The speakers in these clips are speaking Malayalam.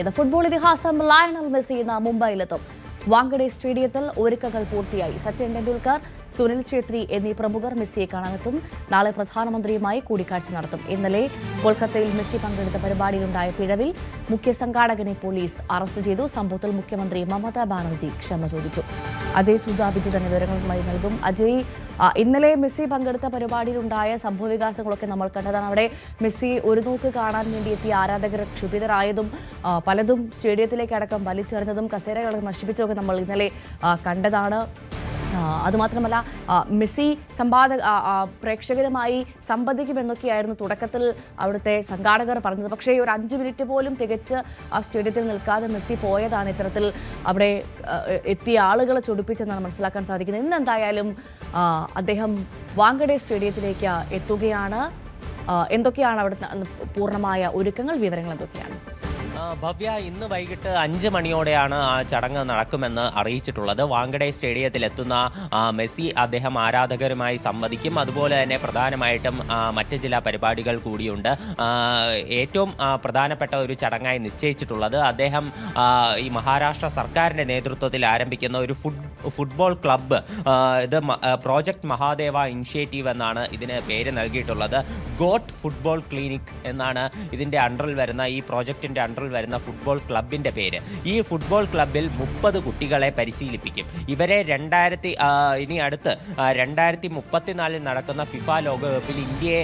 നൽകിയത്. ഫുട്ബോൾ ഇതിഹാസം ലയണൽ മെസ്സി ഇന്ന് മുംബൈയിലെത്തും. വാങ്കഡെ സ്റ്റേഡിയത്തിൽ ഒരുക്കങ്ങൾ പൂർത്തിയായി. സച്ചിൻ ടെണ്ടുൽക്കർ സുനിൽ ഛേത്രി എന്നീ പ്രമുഖർ മെസ്സിയെ കാണാനെത്തും. നാളെ പ്രധാനമന്ത്രിയുമായി കൂടിക്കാഴ്ച നടത്തും. ഇന്നലെ കൊൽക്കത്തയിൽ മെസ്സി പങ്കെടുത്ത പരിപാടിയിലുണ്ടായ പിഴവിൽ മുഖ്യ സംഘാടകനെ പോലീസ് അറസ്റ്റ് ചെയ്തു. സംഭവത്തിൽ മുഖ്യമന്ത്രി മമതാ ബാനർജി ക്ഷമ ചോദിച്ചു. അജയ് സുധാബിജു തന്നെ വിവരങ്ങളുമായി നൽകും. അജയ് ഇന്നലെ മെസ്സി പങ്കെടുത്ത പരിപാടിയിലുണ്ടായ സംഭവവികാസങ്ങളൊക്കെ നമ്മൾ കണ്ടതാണ്. അവിടെ മെസ്സി ഒരു നോക്ക് കാണാൻ വേണ്ടി എത്തിയ ആരാധകർ ക്ഷുഭിതരായതും പലതും സ്റ്റേഡിയത്തിലേക്ക് അടക്കം വലിച്ചെറിഞ്ഞതും കസേരകളൊക്കെ നശിപ്പിച്ചതൊക്കെ നമ്മൾ ഇന്നലെ കണ്ടതാണ്. അതുമാത്രമല്ല മെസ്സി സമ്പാദ പ്രേക്ഷകരുമായി സംബന്ധിക്കുമെന്നൊക്കെയായിരുന്നു തുടക്കത്തിൽ അവിടുത്തെ സംഘാടകർ പറഞ്ഞത്. പക്ഷേ ഒരു അഞ്ച് മിനിറ്റ് പോലും തികച്ച് ആ സ്റ്റേഡിയത്തിൽ നിൽക്കാതെ മെസ്സി പോയതാണ് ഇത്തരത്തിൽ അവിടെ എത്തിയ ആളുകളെ ചൊടിപ്പിച്ചെന്നാണ് മനസ്സിലാക്കാൻ സാധിക്കുന്നത്. ഇന്ന് എന്തായാലും അദ്ദേഹം വാങ്കഡെ സ്റ്റേഡിയത്തിലേക്ക് എത്തുകയാണ്. എന്തൊക്കെയാണ് അവിടെ പൂർണമായ ഒരുക്കങ്ങൾ വിവരങ്ങൾ എന്തൊക്കെയാണ്? ഭവ്യ ഇന്ന് വൈകിട്ട് അഞ്ച് മണിയോടെയാണ് ആ ചടങ്ങ് നടക്കുമെന്ന് അറിയിച്ചിട്ടുള്ളത്. വാങ്കഡെ സ്റ്റേഡിയത്തിൽ എത്തുന്ന മെസ്സി അദ്ദേഹം ആരാധകരുമായി സംവദിക്കും. അതുപോലെ തന്നെ പ്രധാനമായിട്ടും മറ്റ് ചില പരിപാടികൾ കൂടിയുണ്ട്. ഏറ്റവും പ്രധാനപ്പെട്ട ഒരു ചടങ്ങായി നിശ്ചയിച്ചിട്ടുള്ളത് അദ്ദേഹം ഈ മഹാരാഷ്ട്ര സർക്കാരിന്റെ നേതൃത്വത്തിൽ ആരംഭിക്കുന്ന ഒരു ഫുട് ഫുട്ബോൾ ക്ലബ്ബ് ഇത് പ്രോജക്റ്റ് മഹാദേവ ഇനിഷ്യേറ്റീവ് എന്നാണ് ഇതിന് പേര് നൽകിയിട്ടുള്ളത്. ഗോട്ട് ഫുട്ബോൾ ക്ലിനിക് എന്നാണ് ഇതിന്റെ അണ്ടറിൽ വരുന്ന ഈ പ്രോജക്റ്റിന്റെ അണ്ടറിൽ വരുന്ന ഫുട്ബോൾ ക്ലബിന്റെ പേര്. ഈ ഫുട്ബോൾ ക്ലബിൽ മുപ്പത് കുട്ടികളെ പരിശീലിപ്പിക്കും. ഇവരെ രണ്ടായിരത്തി ഇനി അടുത്ത് രണ്ടായിരത്തി മുപ്പത്തിനാലിൽ നടക്കുന്ന ഫിഫ ലോകകപ്പിൽ ഇന്ത്യയെ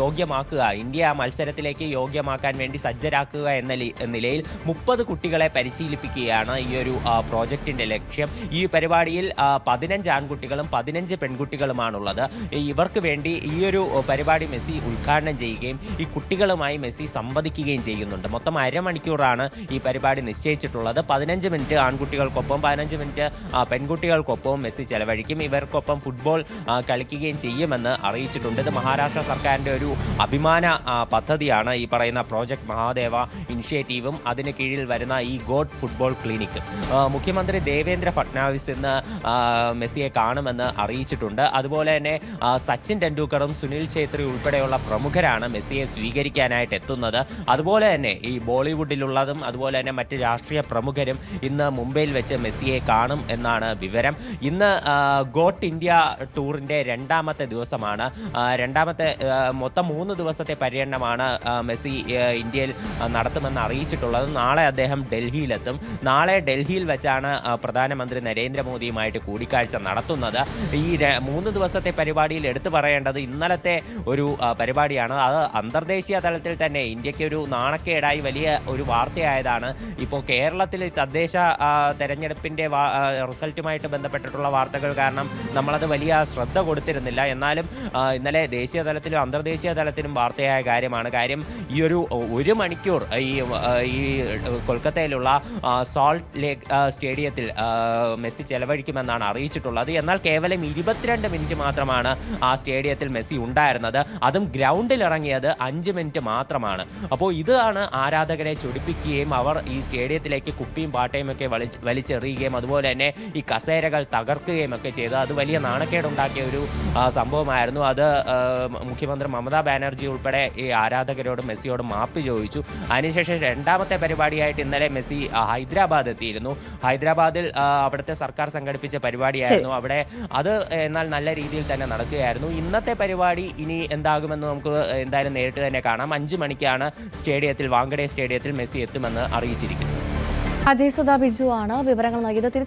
യോഗ്യമാക്കുക ഇന്ത്യ ആ മത്സരത്തിലേക്ക് യോഗ്യമാക്കാൻ വേണ്ടി സജ്ജരാക്കുക എന്ന നിലയിൽ മുപ്പത് കുട്ടികളെ പരിശീലിപ്പിക്കുകയാണ് ഈ ഒരു പ്രോജക്റ്റിന്റെ ലക്ഷ്യം. ഈ പരിപാടിയിൽ പതിനഞ്ച് ആൺകുട്ടികളും പതിനഞ്ച് പെൺകുട്ടികളുമാണുള്ളത്. ഇവർക്ക് വേണ്ടി ഈ ഒരു പരിപാടി മെസ്സി ഉദ്ഘാടനം ചെയ്യുകയും ഈ കുട്ടികളുമായി മെസ്സി സംവദിക്കുകയും ചെയ്യുന്നുണ്ട്. മൊത്തം അരമണിക്കൂറാണ് ഈ പരിപാടി നിശ്ചയിച്ചിട്ടുള്ളത്. പതിനഞ്ച് മിനിറ്റ് ആൺകുട്ടികൾക്കൊപ്പം പതിനഞ്ച് മിനിറ്റ് പെൺകുട്ടികൾക്കൊപ്പവും പെൺകുട്ടികൾക്കൊപ്പം മെസ്സി ചെലവഴിക്കും. ഇവർക്കൊപ്പം ഫുട്ബോൾ കളിക്കുകയും ചെയ്യുമെന്ന് അറിയിച്ചിട്ടുണ്ട്. ഇത് മഹാരാഷ്ട്ര സർക്കാരിന്റെ ഒരു അഭിമാന പദ്ധതിയാണ്. ഈ പറയുന്ന പ്രോജക്റ്റ് മഹാദേവ ഇനിഷ്യേറ്റീവും അതിന് കീഴിൽ വരുന്ന ഈ ഗോഡ് ഫുട്ബോൾ ക്ലിനിക്ക് മുഖ്യമന്ത്രി ദേവേന്ദ്ര ഫട്നാവിസ് ഇന്ന് മെസ്സിയെ കാണുമെന്ന് അറിയിച്ചിട്ടുണ്ട്. അതുപോലെ തന്നെ സച്ചിൻ ടെണ്ടുൽക്കറും സുനിൽ ഛേത്രി ഉൾപ്പെടെയുള്ള പ്രമുഖരാണ് മെസ്സിയെ സ്വീകരിക്കാനായിട്ട് എത്തുന്നത്. അതുപോലെ തന്നെ ഈ ബോളിവുഡിലുള്ളതും അതുപോലെ തന്നെ മറ്റ് രാഷ്ട്രീയ പ്രമുഖരും ഇന്ന് മുംബൈയിൽ വെച്ച് മെസ്സിയെ കാണും എന്നാണ് വിവരം. ഇന്ന് ഗോട്ട് ഇന്ത്യ ടൂറിന്റെ രണ്ടാമത്തെ ദിവസമാണ്. രണ്ടാമത്തെ മൊത്തം മൂന്ന് ദിവസത്തെ പര്യടനമാണ് മെസ്സി ഇന്ത്യയിൽ നടത്തുമെന്ന് അറിയിച്ചിട്ടുള്ളത്. നാളെ അദ്ദേഹം ഡൽഹിയിലെത്തും. നാളെ ഡൽഹിയിൽ വെച്ചാണ് പ്രധാനമന്ത്രി നരേന്ദ്രമോദിയുമായിട്ട് കൂടിക്കാഴ്ച നടത്തുന്നത്. ഈ മൂന്ന് ദിവസത്തെ പരിപാടിയിൽ എടുത്തു പറയേണ്ടത് ഇന്നലത്തെ ഒരു പരിപാടിയാണ്. അത് അന്തർദേശീയ തലത്തിൽ തന്നെ ഇന്ത്യയ്ക്ക് ഒരു നാണക്കേടായി വലിയ ഒരു വാർത്തയായതാണ്. ഇപ്പോൾ കേരളത്തിൽ തദ്ദേശ തെരഞ്ഞെടുപ്പിന്റെ റിസൾട്ടുമായിട്ട് ബന്ധപ്പെട്ടിട്ടുള്ള വാർത്തകൾ കാരണം നമ്മളത് വലിയ ശ്രദ്ധ കൊടുത്തിരുന്നില്ല. എന്നാലും ഇന്നലെ ദേശീയ തലത്തിലും അന്തർദേശീയ തലത്തിലും വാർത്തയായ കാര്യമാണ്. കാര്യം ഈ ഒരു ഒരു മണിക്കൂർ ഈ ഈ കൊൽക്കത്തയിലുള്ള സോൾട്ട് ലേക്ക് സ്റ്റേഡിയത്തിൽ മെസ്സി ചെലവഴിക്കുമെന്നാണ് അറിയിച്ചിട്ടുള്ളത്. എന്നാൽ കേവലം ഇരുപത്തിരണ്ട് മിനിറ്റ് മാത്രമാണ് ആ സ്റ്റേഡിയത്തിൽ മെസ്സി ഉണ്ടായിരുന്നത്. അതും ഗ്രൗണ്ടിൽ ഇറങ്ങിയത് അഞ്ച് മിനിറ്റ് മാത്രമാണ്. അപ്പോൾ ഇതാണ് ആരാധകരെ ചൊടിപ്പിക്കുകയും അവർ ഈ സ്റ്റേഡിയത്തിലേക്ക് കുപ്പിയും പാട്ടയും ഒക്കെ വലി വലിച്ചെറിയുകയും അതുപോലെ തന്നെ ഈ കസേരകൾ തകർക്കുകയും ഒക്കെ ചെയ്തു. അത് വലിയ നാണക്കേടുണ്ടാക്കിയ ഒരു സംഭവമായിരുന്നു. അത് മുഖ്യമന്ത്രി മമതാ ബാനർജി ഉൾപ്പെടെ ഈ ആരാധകരോട് മെസ്സിയോട് മാപ്പ് ചോദിച്ചു. അതിനുശേഷം രണ്ടാമത്തെ പരിപാടിയായിട്ട് ഇന്നലെ മെസ്സി ഹൈദരാബാദ് എത്തിയിരുന്നു. ഹൈദരാബാദിൽ അവിടുത്തെ സർക്കാർ സംഘടിപ്പിച്ച പരിപാടിയായിരുന്നു. അവിടെ അത് എന്നാൽ നല്ല രീതിയിൽ തന്നെ നടക്കുകയായിരുന്നു. ഇന്നത്തെ പരിപാടി ഇനി എന്താകുമെന്ന് നമുക്ക് എന്തായാലും നേരിട്ട് തന്നെ കാണാം. അഞ്ച് മണിക്കാണ് സ്റ്റേഡിയത്തിൽ വാങ്കഡെ സ്റ്റേഡിയത്തിൽ മെസ്സി എത്തുമെന്ന് അറിയിച്ചിരിക്കുന്നു. അജയ് സുധാ ബിജു ആണ് വിവരങ്ങൾ നൽകിയത്.